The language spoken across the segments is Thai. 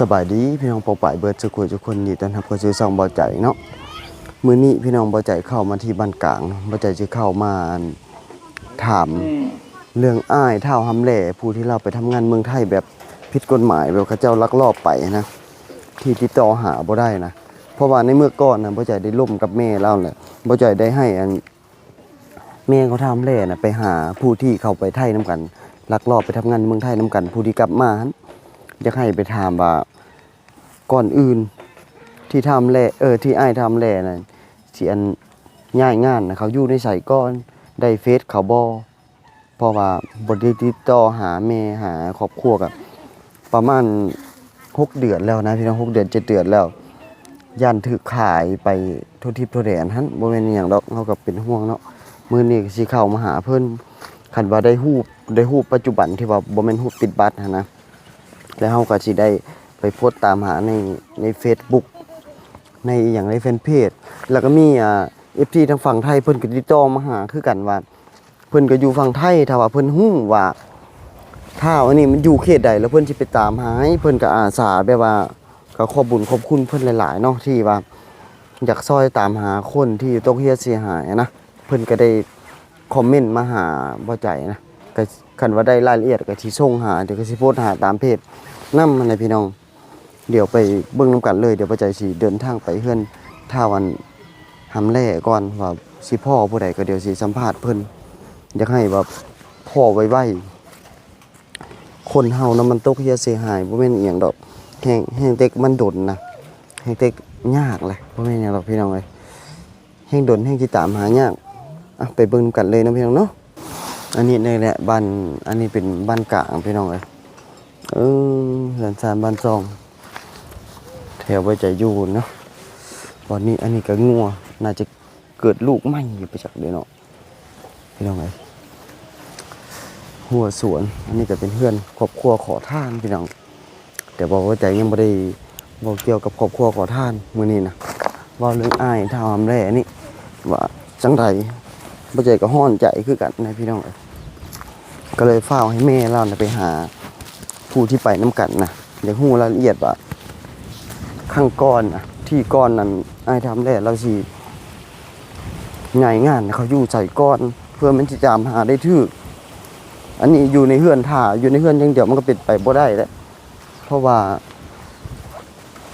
สบายดีพี่น้องปองป่ายเบิร์ดสุขุทุกคนยินดีต้อนรับเข้าสู่ช่องเบาใจเนาะมื้อนี้พี่น้องเบาใจเข้ามาที่บ้านกลางเนาะเบาใจจะเข้ามาถามเรื่องอ้ายเท่าหำแหล่ผู้ที่เราไปทำงานเมืองไทยแบบผิดกฎหมายแบบเขาเจ้าลักลอบไปนะที่ติดต่อหาบ่ได้นะเพราะว่าในเมื่อก่อนนะเบาใจได้ล่มกับแม่เราแหละเบาใจได้ให้อันแม่เขาทำแหล่นะไปหาผู้ที่เขาไปไทยน้กันลักลอบไปทำงานในเมืองไทยน้กัน ผู้ที่กลับมาหั้น อยากให้ไปถามว่าก่อนอื่นที่ทำแหล่เออที่ไอ้ายทำแหล่น่ะสิอันง่ายงานนะเขาอยู่ในใส่ก้อนได้เฟซเขาบอเพราะว่าบทติดต่อหาแม่หาครอบครัวกับประมาณหกเดือนแล้วนะพี่น้องหกเดือนเจ็ดเดือนแล้วยันถือขายไปทุกทิพย์ทุกแดนฮั่นบ่แม่นอหย่างดอกเขาก็เป็นห่วงเนาะมื้อนี้ก็สิเข้ามาหาเพิ่นคันว่าได้ฮูปได้ฮูปปัจจุบันที่ว่าบ่แม่นฮูปติดบัตรหั้นนะ แล้วเราก็สิได้ไปโพสต์ตามหาในใน Facebook ในอย่างในแฟนเพจ แล้วก็มีอ่า FT ทางฝั่งไทยเพิ่นก็ติดต่อมาหาคือกันว่า เพิ่นก็อยู่ฝั่งไทยถ้าว่าเพิ่นฮู้ว่าถ้าอันนี้มันอยู่เขตใดแล้วเพิ่นสิไปตามหาให้เพิ่นก็อาสาแบบว่าก็ขอบบุญขอบคุณเพิ่นหลายๆเนาะที่ว่าอยากซอยตามหาคนที่ตกเฮียเสียหายนะเพิ่นก็ได้คอมเมนต์มาหาบ่ใจนะก็คันว่าได้รายละเอียดก็สิส่งหาเดี๋ยวก็สิโพสต์หาตามเพจ นำมันเลยพี่น้อง เดี๋ยวไปเบิ่งนํกันเลย เดี๋ยวปัจจัยสิเดินทางไปเฮือนท่าวันหำแล่ก่อนว่าสิพ่อผู้ใดก็เดี๋ยวสิสัมภาษณ์เพิ่นอยากให้แบบพ่อไวๆคนเฮานะมันตกเฮียเสียหายบ่แม่นอียงดอกแฮงแฮงเต็กมันดนนะแฮงเต็กยากเลยบ่แม่นหยังดอกพี่น้องเอ้ยแฮงดนแฮงสิตามหายากอะไปเบิ่งนำกันเลยนะพี่น้องเนาะอันนี้นี่แหละบ้านอันนี้เป็นบ้านกลางพี่น้องเอ้ย เออเหือนซานบ้านซอง แถวไว้ใจอยู่เนาะตอนนี้อันนี้ก็งัว น่าจะเกิดลูกใหม่อยู่ไปจากเดี๋ยวเนาะพี่น้องไงหัวสวน อันนี้ก็เป็นเพื่อนครอบครัวขอทานพี่น้อง แต่บอกว่าใจยังไม่ได้บอกเกี่ยวกับครอบครัวขอทานมื้อนี้นะว่าเรื่องอ้ายทำแร่นี่ว่าจังไรบ่ใจก็ห้อนใจคือกันนะพี่น้องก็เลยเฝ้าให้แม่เราน่ะไปหา ผู้ที่ไปน้ำกันนะเดี๋ยวหูรายละเอียดว่าข้างก้อนนะที่ก้อนนั้นไอ้ทำแล้วเราสิง่ายงานเขาอยู่ใส่ก้อนเพื่อมันจะจามหาได้ทื่ออันนี้อยู่ในเฮือนถ่าอยู่ในเฮือนอยังเดียวมันก็เป็นไปบ่ได้แล้วเพราะว่า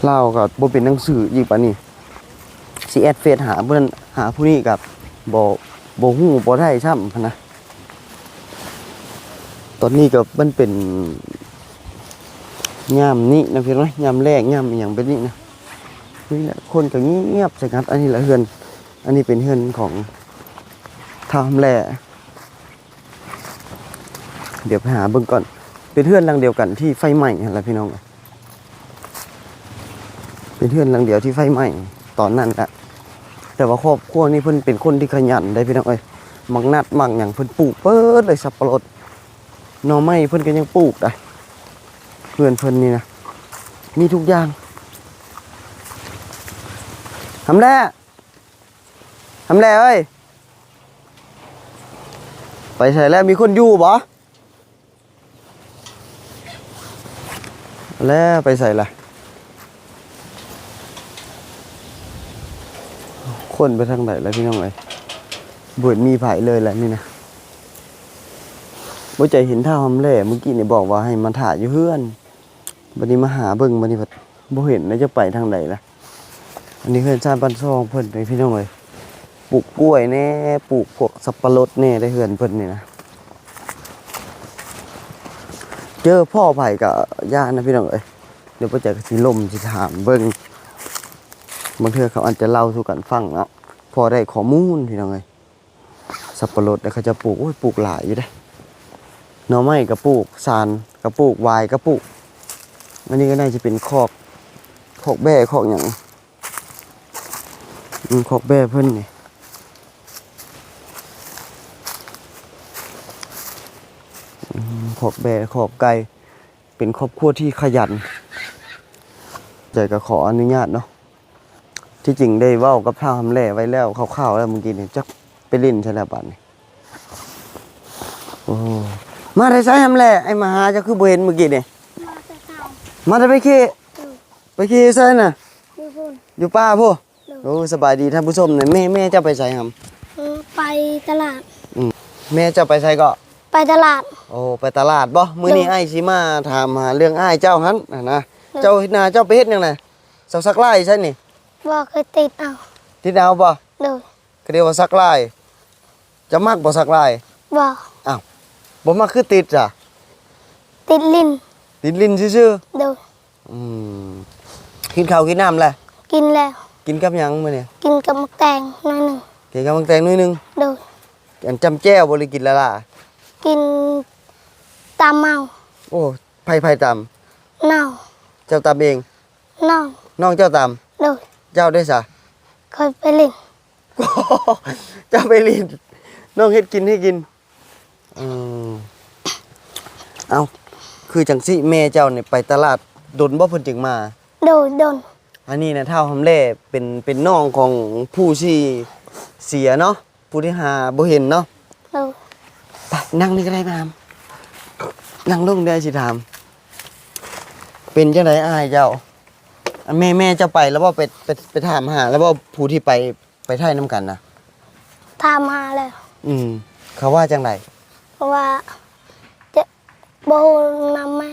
เล่ากับบ่เป็นหนังสืออีกปะนี่สิแอดเฟซหาเพื่อนหาผู้นี้กับบ่บ่ฮู้บ่ได้ซ้ำนะตอนนี้ก็มันเป็น ยามนี้นะพี่น้อยยามแรกยามอย่างเป็นนี่นะนี่แหละคนก็เงียบใช่ครับอันนี้แหละเฮือน อันนี้เป็นเฮือนของทามแหล่เดี๋ยวไปหาเบิ่งก่อน เป็นเฮือนหลังเดียวกันที่ไฟไหม้นั่นแหละพี่น้อง เป็นเฮือนหลังเดียวที่ไฟไหม้ตอนนั้นอะแต่ว่าครอบครัวนี้เพิ่นเป็นคนที่ขยันได้พี่น้องเอ้ยมักนัดมักอย่างเพิ่นปลูกเปิดเลยสับปะรดหน่อไม้เพิ่นก็ยังปลูกได้ เพื่อนเพิ่นนี่นะมีทุกอย่างทำแร่ทำแร่เอ้ยไปใส่แล้วมีคนอยู่บ่แล้วไปใส่ละคนไปทางไหนแล้วพี่น้องเอ้ยบิดมีไผ่เลยแหละนี่นะบ่ใจเห็นท่าทำแร่เมื่อกี้นี่บอกว่าให้มาถ่ายอยู่เพื่อน บันนี้มาหาเบิ่งบันนี้แบบบ่เห็นแล้วจะไปทางไหนล่ะ อันนี้เพื่อนชาติบ้านซองเพิ่อนไปพี่น้องเลยปลูกกล้วยแน่ปลูกพวกสับปะรดแน่ได้เฮือนเพิ่อนนี่นะเจอพ่อไผ่กับย่านะพี่น้องเอ้ยเดี๋ยวพ่อจะสิลมสิถามเบิ่งบางเทื่อเขาอาจจะเล่าสู่กันฟังเนาะพอได้ข้อมูลพี่น้องเอ้ยสับปะรดแล้วเขาจะปลูกโอ้ยปลูกหลายอยู่ได้หน่อไม้ก็ปลูกสานก็ปลูกวายก็ปลูก อันนี้ก็น่าจะเป็นคอกคอกแบ่คอกอย่างอืมคอกแบ่เพิ่นนี่อืมคอกแบ่คอกไก่เป็นครอบครัวที่ขยันใจก็ขออนุญาตเนาะที่จริงได้ว้ากับท่าทำแหล่ไว้แล้วคร่าวๆแล้วเมื่อกี้เนี่ยจักไปล่นใช่แล้วบัดนี้โอ้มาได้ใช้ทำแหล่ไอ้มาหาจะคือเห็นเมื่อกี้เนี่มาแต่เช้า มาได้ไปขี้โดไปขี่ใส่น่ะ อยู่พุ่น อยู่ป้าพ่อโอ้สบายดีท่านผู้ชมเนี่ยแม่แม่เจ้าไปใส่ครับเออไปตลาด แม่เจ้าไปใส่ก็ ไปตลาด โอ้ไปตลาดบ่มื้อนี้เด้อไอ้ายสิมาถามหาเรื่องอ้ายเจ้าหันน่ะนะเด้อเจ้าเฮ็ดนาเจ้าไปเฮ็ดหยังน่ะเสาซักลายใช่นี่ว่าเคยติดเอาติดดาวบ่เลยก็เรียกว่าซักลายจะมักบ่ซักลายว่าบ่มักคือติดจ้ะติดลิ้น ติดลิ้นซื่อเลยๆอืมกินข้าวกินน้ำแหละกินแล้ว กินกับหยังมื้อนี้กินกับมะแตงหน่อยหนึ่งกินกับมังแตงหนิดนึงเลยอันจำแจ้วบ่ได้กินและล่ะ กินตามเมาโอ้ไผๆตำเน่าเจ้าตำเองเน่าน้องเจ้าตำเลยเจ้าได้ซะ เคยไปเล่นเจ้าไปลินน้องเฮ็ดกินให้กินอืมเอา คือจังสิแม่เจ้าเนี่ยไปตลาดดนบ่เพิ่นจึงมา โดยโดนอันนี้นะเท่าหำเล่เป็นเป็นน้องของผู้ที่เสียเนาะผู้ที่หาบ่เห็นเนาะเลยไปนั่งนี่ก็ได้มามนั่งลงได้สิถาม เป็นจังไดอ้ายเจ้าอันแม่แม่เจ้าไปแล้วบ่ไปไปไปถามหา แล้วบ่ผู้ที่ไปไปไทยนํกันนะทามาแล้วอืม เขาว่าจังไดเพราะว่าจะโบนำแม่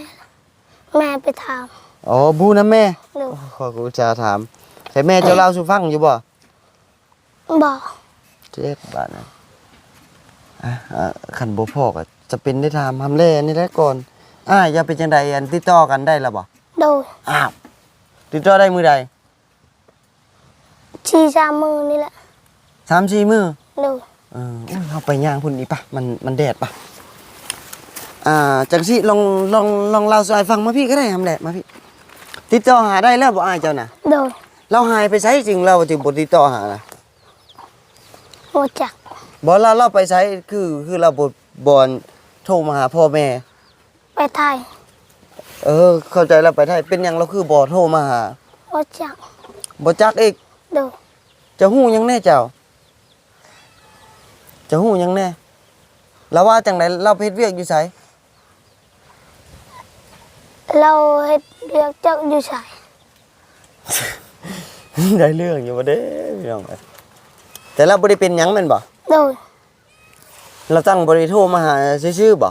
แม่ไปถามอ๋อบูนะแม่เลยโอ้ขอกูจะถาม แต่แม่เจ้าเล่าสู่ฟังอยู่บ่บอกเจ็ดบาทนะอะอะขันบ่พอก็จะเป็นได้ถามทำเล่นี่ได้ก่อนอ่าอย่าเป็นจังใดอันติดต่อกันได้แล้วบ่โดยอ้าวติดต่อได้มือใดชีชามมือนี่แหละสามสี่มือเลยเอออุ้ยเอาไปย่างพุ่นอีปะมันมันแดดปะ อ่าจังสิลองลองลองเล่าสู่อ้ายฟังมาพี่ก็ได้ทำแหละมาพี่ ติดต่อหาได้แล้วบ่อ้ายเจ้าน่ะ โดยเราหายไปใช้จริงเราจึงบ่ติดต่อหานะโมจักบ่เราเราไปใช้คือคือเราบ่บ่อนโทรมาหาพ่อแม่ ไปไทยเออ เข้าใจแล้วไปไทยเป็นหยังเราคือบ่โทรมาหาโมจักบ่จักอีกโดยจะฮู้หยังแน่เจ้า จะฮู้หยังแน่แล้วว่าจังไดเราไปเฮ็ดเวียกอยู่ไส เราเฮ็ดเรียกเจ้าอยู่ใส่ได้เรื่องอยู่บ่เด้พี่น้องเอ้ยแต่เราบ่ได้เป็นหยังแม่นบ่โดยเราตั้งบ่ได้โทรมาหาซื่อๆบ่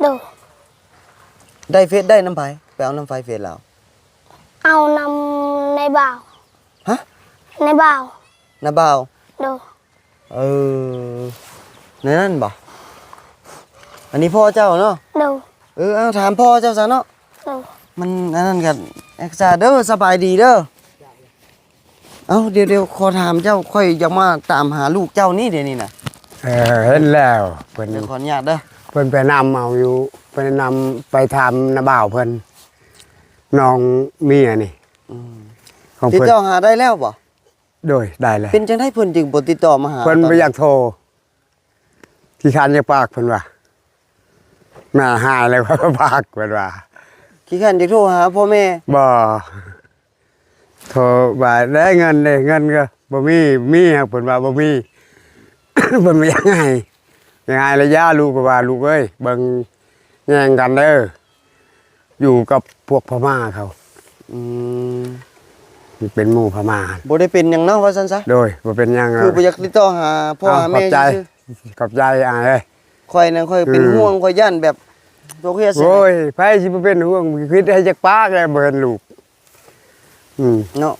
โดยได้เฟซได้น้ำไผไปเอาน้ำไฟเฟซเราเอานำในบ่าวฮะในบ่าวน้าบ่าวโดยเออในนั่นบ่อันนี้พ่อเจ้าเนาะโดย เออเอาถามพ่อเจ้าซะเนาะโดยมันอันนั้นกันเอ็กซ่าเด้อสบายดีเด้อเอาเดี๋ยวเดี๋ยวขอถามเจ้าค่อยอยากมาตามหาลูกเจ้านี่เดี๋ยวนี้นะเออเห็นแล้วเพิ่นเดี๋ยวขออนุญาตเด้อเพิ่นไปนำเอาอยู่ไปนำไปทำนาบ่าวเพิ่นน้องเมียนี่ของติดเพิ่นต่อหาได้แล้วบ่โดยได้เลยเป็นจังได๋เพิ่นจึงบ่ติดต่อมาหาเพิ่นตบ่อยากโทรที่คันจะปากเพิ่นว่า แม่หายเลยว่าปากเพิ่นว่าขี้ขันจะโทรหาพ่อแม่บ่โทรว่าได้เงินได้เงินก็บ่มีมีครับเพิ่นว่าบ่มีเพิ่นบ่อยากให้ยังไงระยะลูกก็ว่าลูกเอ้ยเบิ่งแย่งกันเด้ออยู่กับพวกพม่าเขาอืมมันเป็นหมู่พม่าบ่ได้เป็นหยังเนาะว่าซั่นซะโดยบ่เป็นหยังคือบ่อยากติดต่อหาพ่อเาหาขอแม่บใจซื่อขอบใจอ่าเอ้ยๆ ค่อยนั่นค่อยเป็นอืมห่วงค่อยย่านแบบโรคเฮียเสียโอ้ยไผสิบ่เป็นห่วงคิดให้จักปากเลยบ่เห็นลูกอืมเนาะ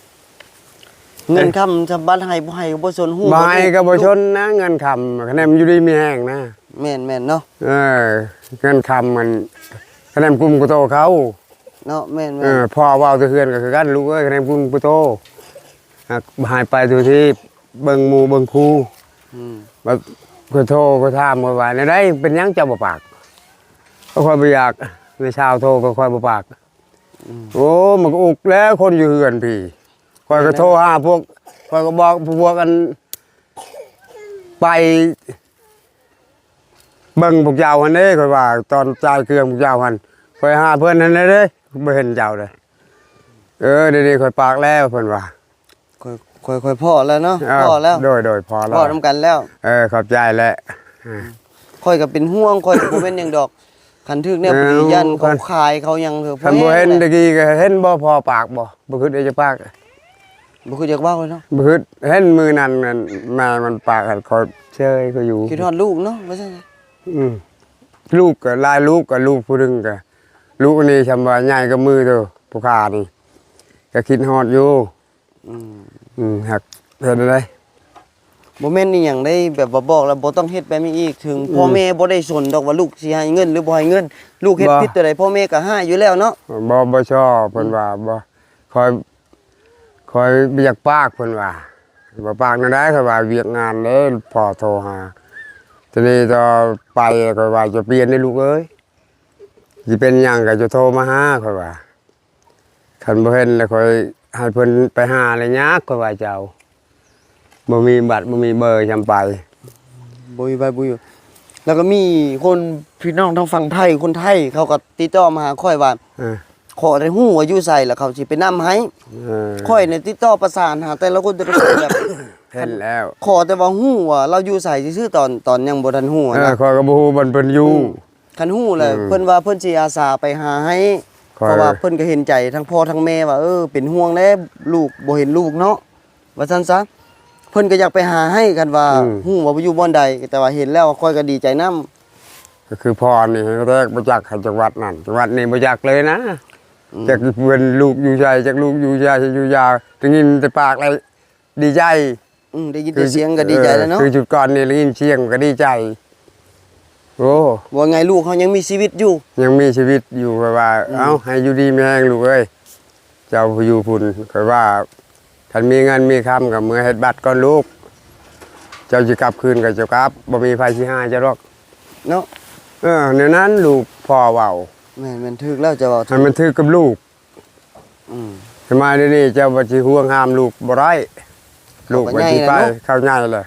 เงินคำสมบัติให้บ่ให้ก็บ่สนหูบ่ให้ก็บ่ชนนะ เงินคำคะแนนมันอยู่ดีมีแห้งนะแม่นแม่นเนาะเออเงินคำมันคะแนนกลุ่มกุโตเขาเนาะแม่นเอแม่นอพ่อเว้าแตะเฮือนก็คือกันลูกเอ้ยคะแนนกลุ่มกุโตอะหายไปทุกที่เบิ่งหมู่เบิ่งครูอืมมา ก็โทรก็ถามว่าว่าในได้เป็นหยังเจ้าบ่ปากก็ค่อยบ่อยากในเช้าโทรก็ค่อยบ่ปากโอ้มันก็อุกแล้วคนอยู่เฮือนพี่คอยก็โทรหาพวกคอยก็บอกพวกกัน ไปเบิ่งพวกเจ้าหันเด้คอยว่า ตอนจ่ายเครื่องพวกเจ้าหันคอยหาเพื่อนหันเด้เด้บ่เห็นเจ้าเลยเออเดี๋ยวๆคอยปากแล้วเพิ่นว่า ค่อย ค่อยค่อยพ่อแล้วเนาะเออพ่อแล้วโดยโดยพอแล้วพ่อนํกันแล้ว เออขอบใจแล้วค่อยก็เป็นห่วงค่อยก็บ่เป็นหยังดอกคันทึกเนี่ยเอปอริยันคัเขานขายเขายังเถอะคันบ่เห็นตะกี้ก็เห็นบ่พอปากบ่บ่คือได้จะปากบ่คืออยากเว้าเลยเนาะบ่คือเห็นมือนั่นนั่นแม่มันปากกันคอยเชยก็อยู่คิดฮอดลูกเนาะว่าซั่นอืมลูกก็หลายลูกก็ลูกผู้หนึงก็ลูกนี่ชำว่าใหญ่กับมือเด้อผู้ค้านี่ก็คิดฮอดอยู่อืม อืมหักเฮ็ดได้บ่แม่นอีหยังได้แบบว่าบอกแล้วบ่ต้องเฮ็ดแบบนี้อีกถึงพ่อแม่บ่ได้สนดอกว่าลูกสิให้เงินหรือบ่ให้เงิน ลูกเฮ็ดผิดตัวใดพ่อแม่ก็ให้อยู่แล้วเนาะบ่บ่ชอบเพิ่นว่าบ่คอยคอยบ่อยากปากเพิ่นว่าบ่ปากนั่นได้เขาว่าเวียกงานเด้พอโทรหาทีนี้ต่อไปก็ว่าจะเปลี่ยนให้ลูกเอ้ยสิเป็นหยังก็จะโทรมาหาเขาว่าคันบ่เห็นแล้วคอย ให้เพิ่นไปหาเลยยากเขาว่าเจ้าบ่มีบัตรบ่มีเบอร์จำไปบ่มีใบบ่อยู่แล้วก็มีคนพี่น้องทางฝั่งไทยคนไทย เขาก็ติดต่อมาหาค่อยว่าเออขอได้ฮู้ว่าอยู่ไสแล้วเขาสิไปนํให้เออค่อยเนี่ยติดต่อประสานหาแต่ละคนแต่ละคนแบบ เห็นแล้วขอแต่ว่าฮู้ว่าเราอยู่ไสซื่อๆตอนตอนยังบ่ทันฮู้อะเออนะคอยก็บ่ฮู้มันเพิ่นอยู่ คันฮู้เลยอืมเพิ่นว่าเพิ่นสิอาสาไปหาให้คอย เพราะว่าเพิ่นก็เห็นใจทั้งพ่อทั้งแม่ว่าเออเป็นห่วงแน่ลูกบ่เห็นลูกเนาะว่าซั่นซะเพิ่นก็อยากไปหาให้กันว่าฮู้ว่าบ่อยู่บ่อนใดแต่ว่าเห็นแล้วค่อยก็ดีใจนํก็คือพ่อนี่แรกบ่จักให้จังหวัดนั่นจังหวัดนี้บ่จักเลยนะจักเพิ่นลูกอยู่ใจจักลูกอยู่ใจอยู่ยาวได้ยินแต่ปากเลยดีใจอืมได้ยินแต่เสียงก็ดีใจแล้วเนาะออคือจุดก่อนนี่ได้ยินเสียงก็ดีใจ โอ้ว่าไงลูกเขายังมีชีวิตอยู่ ยังมีชีวิตอยู่ค่อยว่า เอ้าให้อยู่ดีมีแรงลูกเอ้ยเจ้าผู้อยู่พุ่นค่อยว่าท่านมีเงินมีคำกับมือเฮ็ดบัตรก่อนลูก เจ้าสิกลับคืนก็เจ้ากลับบ่มีไฟสิหาเจ้าหรอกเนาะเออในนั้นลูกพ่อเว้าแม่นแม่นถึกแล้วจะว่าให้มันถือกับลูกอืมทำไมเดี๋ยวนี้เจ้าบัชิห่วงห้ามลูกบ่ได้ลูกเขาก็บัใหญ่ชิไปแล้วเนอะเข้าง่ายเลย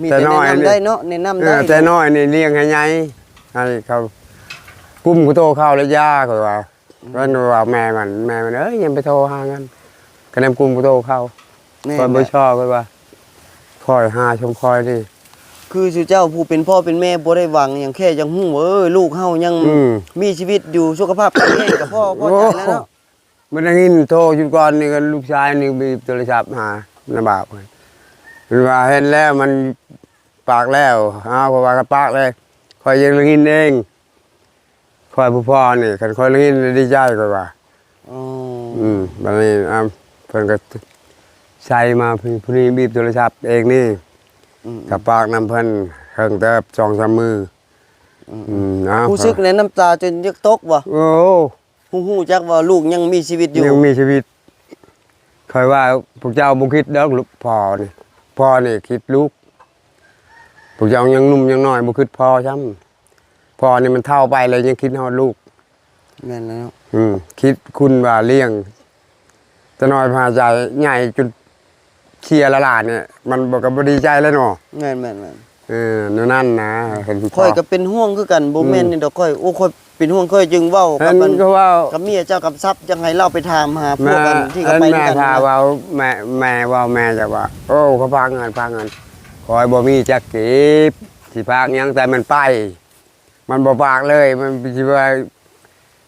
มีแต่แต่น้อยแนะนี่นำได้เนาะแนะนำเอได้อแต่น้อยนี่เลี้ยงให้ใหญ่ให้เขากุ้มกูโตเข้าแล้วยาก็ว่าว่าว่าแม่มันแม่มันเอ้ยยังไปโทรหากันคะแนนกุ้มกูโตเข้าแม่คอยบ่ชอบก็ว่าคอยหาชมคอยนี่คือสุเจ้าผู้เป็นพ่อเป็นแม่บ่ได้หวังอย่างแค่จังฮู้ว่าเออลูกเฮายังอืม มีชีวิตอยู่สุขภาพแข็งแรงกับพ่อพ่อใจแล้วเนาะ มันได้ยินโทรอยู่ก่อนนี่ก็ลูกชายนี่มีโทรศัพท์หาลำบากเลย มันว่าเห็นแล้วมันปากแล้วอ้าวเพราะว่าก็ปากเลยคอยยังได้ยินเองคอยผู้พ่อนี่คันคอยได้ยินดีใจกว่าอ๋ออืมบัดนี้อ่าเพิ่นก็ใช้มาเพิ่นผู้นี้บีบโทรศัพท์เองนี่อืมกับปากนำเพิ่นเพิ่งแต่สองสามมืออืมเอารู้สึกในน้ำตาจนยักตกบ่โอ้ฮู้ฮู้จักว่าลูกยังมีชีวิตอยู่ยังมีชีวิตคอยว่าพวกเจ้าบ่คิดเด้อลูกพ่อนี่ พ่อนี่คิดลูกพวกเจ้ายังหนุ่มยังน้อยบ่คิดพ่อซ้ำพ่อนี่มันเฒ่าไปเลยยังคิดฮอดลูกแม่นแล้ว อืม คิดคุณว่าเลี้ยงแต่น้อยพาใจใหญ่จนเชียร์ละลานเนี่ย มันบอกกับบดีใจแล้วเนาะแม่นแม่นแม่นเออนั่นนั่นนะเห็นค่อยก็เป็นห่วงคือกันบ่แม่นนี่ดอกค่อยโอ้ค่อย เป็นห่วงค่อยจึงเว้าเห็กับนมันก็ว่ากับเมียเจ้ากับทรัพย์จังไห้เราไปถามหาพวแม่กกันที่เขาเห็นไปด้วแม่ยกันพานะเว่าแม่แม่เว่าแม่จะว่า โอ้เขาพังเงินพังเงินคอยบ่มีจักกีบสิพากหยังแต่มันไป มันบ่ปากเลย มันสิว่า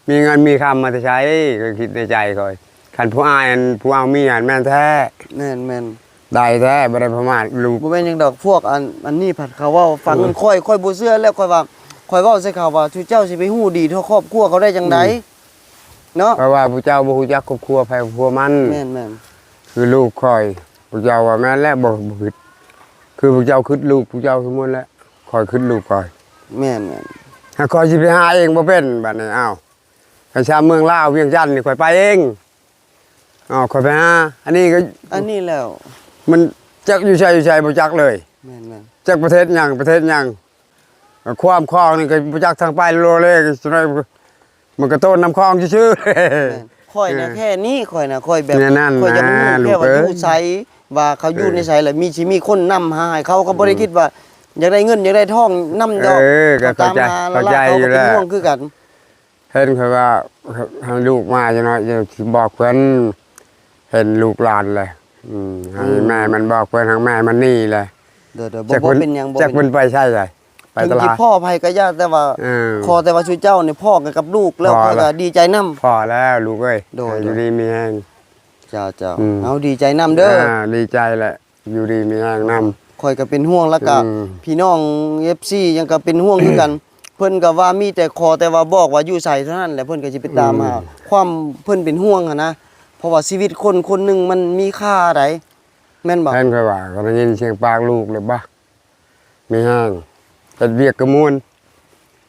มีเงินมีคำมาจะใช้ก็คิดในใจคอยคันผู้อายอันผู้เอามีอันแม่นแท้แม่นแม่นได้แท้บ่ได้ประมาทลูก บ่แม่นหยังดอกพวกอันอันนี้ผัดเขาเว้าฟังมันค่อยค่อยบ่เชื่อแล้วค่อยว่า ค่อยเว้าใส่เขาว่าชูเจ้าสิไปฮู้ดีเท่าครอบครัวเขาได้จังไดเนาะเพราะว่าผู้เจ้าบ่ฮู้จักครอบครัวไผครอบครัวมันแม่นแม่นคือลูกคอยผู้เจ้าว่าแม่นแล้วบ่บ่คิดคือผู้เจ้าคิดลูกผู้เจ้าสมมุติแล้วคอยคิดลูกคอยแม่นแม่นถ้าคอยสิไปหาเองบ่เป็นบัดนี้อ้าวกัญชาเมืองลาวเวียงจันทน์นี่คอยไปเองอ้าวคอยไปหาอันนี้ก็อันนี้แล้ว มันจักอยู่ใช่อยู่ใช่บ่จักเลยแม่นแม่นจักประเทศหยังประเทศหยัง ความคลองนี่ก็บ่จักทางไปโลเลก็สิได้มันก็ต้นน้ำคลองซื่อแม่นค่อยนะแค่นี้ค่อยนะค่อยแบบเนี่ยนั่นค่อยจะรู้นะแค่ว่าลูกเอ้ยอยู่ไสว่าเขาอยู่เออในไสแล้วมีสิมีคนนำหาให้เขาก็บ่ได้คิดว่าอยากได้เงินอยากได้ทองนำดอกเออก็เข้าใจตมหเข้าใจแล้วอยู่เขาก็เป็นแล้วห่วงคือกันเห็นเขาว่าให้ลูกมาจะน้อยจะบอกเพื่อนเห็นลูกหลานเลยอืมให้แม่มันบอกเพื่อนทางแม่มันนี่เลยเดี๋ยวๆบ่บ่เป็นหยังบ่จักเป็มันนไปใช่เลย ไปตลาถึงดที่พ่อภัยก็ยากแต่ว่าเออขอแต่ว่าช่วยเจ้าเนี่ยพ่อกันกับลูกแล้วพอข้อยละก็ดีใจนํพอแล้วลูกเอ้ยโดย อยู่ดีมีแห้ง เจ้าเจ้าอืม เอาดีใจนํเด้ออาดีใจแหละ อยู่ดีมีแห้งนำคอยก็เป็นห่วงแล้วก็อืมพี่น้อง FC ยังก็เป็นห่วงคือกัน เพิ่นก็ว่ามีแต่ขอแต่ว่าบอกว่าอยู่ใส่เท่านั้นแหละเพิ่นก็สิไปตามหาความเพิ่นเป็นห่วงอะนะเพราะว่าชีวิตคนคนหนึงมันมีค่าใดแม่นบ่แม่นค่อยว่าก็ได้ยินเสียงปากลูกเลยบ่มีแห้ง เฮ็ดเวียกกระมวล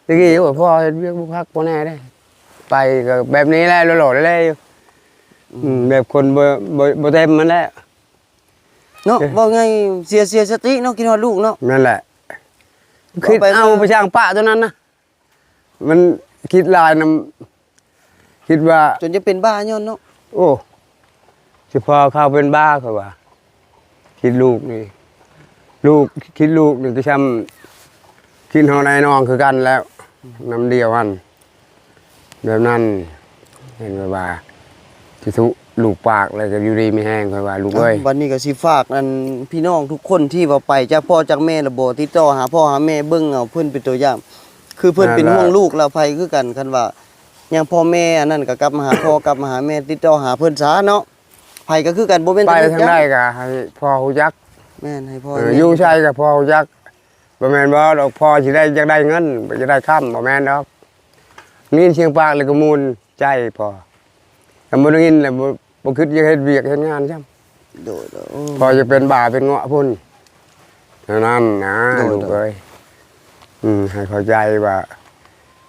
ตะกี้ว่าพ่อเฮ็ดเวียกบ่พักบ่แน่ได้ ไปก็แบบนี้แหละโหลดๆเลยอยู่อืมแบบคนบ่บ่บ่เต็มมันแหละเนาะเอ๊ะว่าไงเสียเสียสติเนาะคิดฮอดลูกเนาะนั่นแหละคิดไปเอามาไปช่างป้าตัวนั้นนะมันคิดลายนํคิดว่า จนจะเป็นบ้าย้อนเนาะโอ้เฉพาะเขาเป็นบ้าเขาว่า คิดลูกนี่ ลูกคิดลูกนี่ก็ช้ำ คิดเฮาในน้องคือกันแล้วน้ำเดียวกันแบบนั้นเห็นไหมว่าที่ทุลูกปากเลยก็อยู่ดีไม่แห้งค่อยว่าลูกเอ้ยวันนี้ก็สิฝากอันพี่น้องทุกคนที่ว่าไปจากพ่อจากแม่ระบ่ติดต่อหาพ่อหาแม่เบิ่งเอาเพิ่นเป็นตัวอย่าง คือเพิ่นเป็นห่วงลูกแล้วภัยคือกันคันว่าอย่างพ่อแม่อันนั้นก็กลับมาหาพ่อกลับมาหาแม่ติดต่อหาเพิ่นซะเนาะภัยก็คือกันบ่แม่นไปแต่ทางใดก็ให้พ่อฮู้จักแม่นให้พ่อเออแม่อยู่ใช่กับพ่อฮู้จัก บ่แม่นบ่ดอกพ่อสิได้อยากได้เงินจะได้ค้ำบ่แม่นดอกนี่เสียงปากเลยก็มูลใจพ่อถ้าบ่ได้ยินแล้วบ่บ่คิดจะเฮ็ดเวียกเฮ็ดงานซ้ํโดดโอ้พอจะเป็นบ่าเป็นเงาะพุ่นเท่านั้นนะโดยลูกเอ้ยอืมให้เข้าใจว่า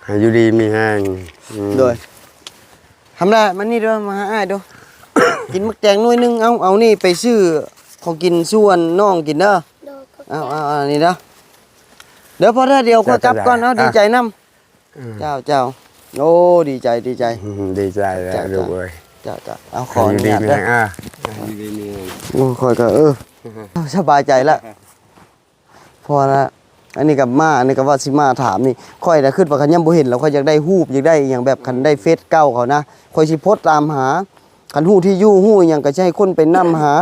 ให้อยู่ดีมีแห้งอืมโดยทำได้มันนี่เด้อมาหาอ้ายเด้อกินมักแตงหน่วยหนึงเอาเอานี่ไปซื้อของกินส่วนน้องกินเด้อโดยก็เอาเอาเอานี่เด้อ เดี๋ยวพอถ้าเดียวค่อยกลับก่อนเอาดีใจนํอืมเจ้าเจ้าโอ้ดีใจดีใจอืมดีใจแล้วจ้ะลูกเอ้ยเจ้าเจ้าเอาขให้อออยู่นุดีญาตมีเด้แห้องอะให้อยู่ดีมีแห้งโอ้ค่อยก็เออสบายใจละพอละอันนี้กับมาอันนี้กับว่าสิมาถามนี่ค่อยน่ะขึ้นว่าคันยังบ่เห็นแล้วค่อยอยากได้รูปอยากได้อหย่างแบบคันได้เฟซเก่าเขานะค่อยสิโพสต์ตามหาคันฮู้ที่อยู่ฮู้อหยังก็จะให้คนไปนํหา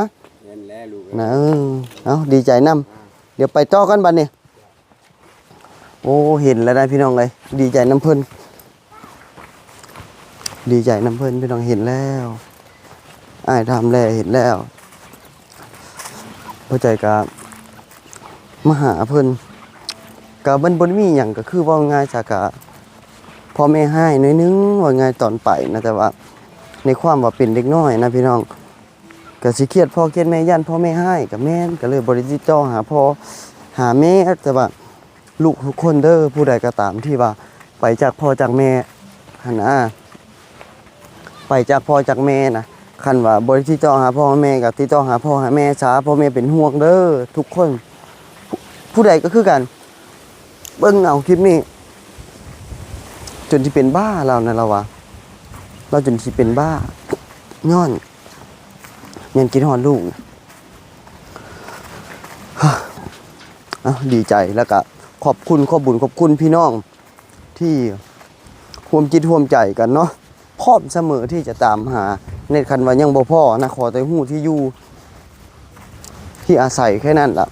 เห็นแล้วลูกนะเออเอาดีใจนํเดี๋ยวไปต่อกันบัดนี้ โอ้เห็นแล้วได้พี่น้องเลยดีใจน้ำเพิ่นดีใจน้ำเพิ่นพี่น้องเห็นแล้วอ้ายทำแล้วเห็นแล้วพอใจกับมหาเพิ่นกับมันบนมีหยังก็คือว่าง่ายจากกะพ่อแม่ให้น้อยนึงว่าง่ายตอนไปนะแต่ว่า ในความว่าเป็นเด็กน้อยนะพี่น้องก็สิเครียดพ่อเครียดแม่ย่านพ่อแม่ให้กับแม่ก็เลยบริจิตต่อหาพ่อหาแม่แต่ว่า ลูกทุกคนเด้อผู้ใดก็ตามที่ว่า ไปจากพ่อจากแม่หันนะไปจากพ่อจากแม่นะคันว่าบริจิตต่อหาพ่อแม่กับติดต่อหาพ่อหาแม่ช้าพ่อแม่เป็นห่วงเด้อทุกคน ผู้ใดก็คือกัน เบิ่งเอาคลิปนี้ จนที่เป็นบ้าเรานะเราวะเราจนที่เป็นบ้าย้อนยังกินหอนลูกเอาดีใจแล้วก็ ขอบคุณขอบบุญขอบคุณพี่น้องที่ร่วมจิตร่วมใจกันเนาะพร้อมเสมอที่จะตามหาในคันว่ายังบ่พ่อนะขอแต่หู้ที่อยู่ที่อาศัยแค่นั้นล่ะ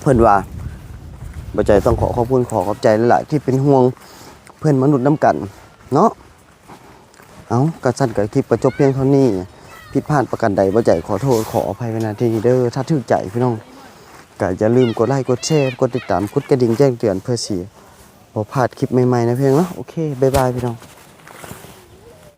เพิ่อนว่าบ่ใจต้องขอขอบคุณขอขอบใจหลายๆที่เป็นห่วงเพื่อนมนุษย์น้ำกัน เนาะเอากระสั้นกับคลิปประจบเพียงเท่านี้ผิดพลาดประกันใดบ่ใจขอโทษขออภัยไว้ณที่นี้เด้อถ้าถึกใจพี่น้อง ก็อย่าลืมกดไลค์กดแชร์กดติดตามกดกระดิ่งแจ้งเตือนเพื่อสีบ่พลาดคลิปใหม่ๆนะเพียงเนาะโอเคบ๊ายบายพี่น้อง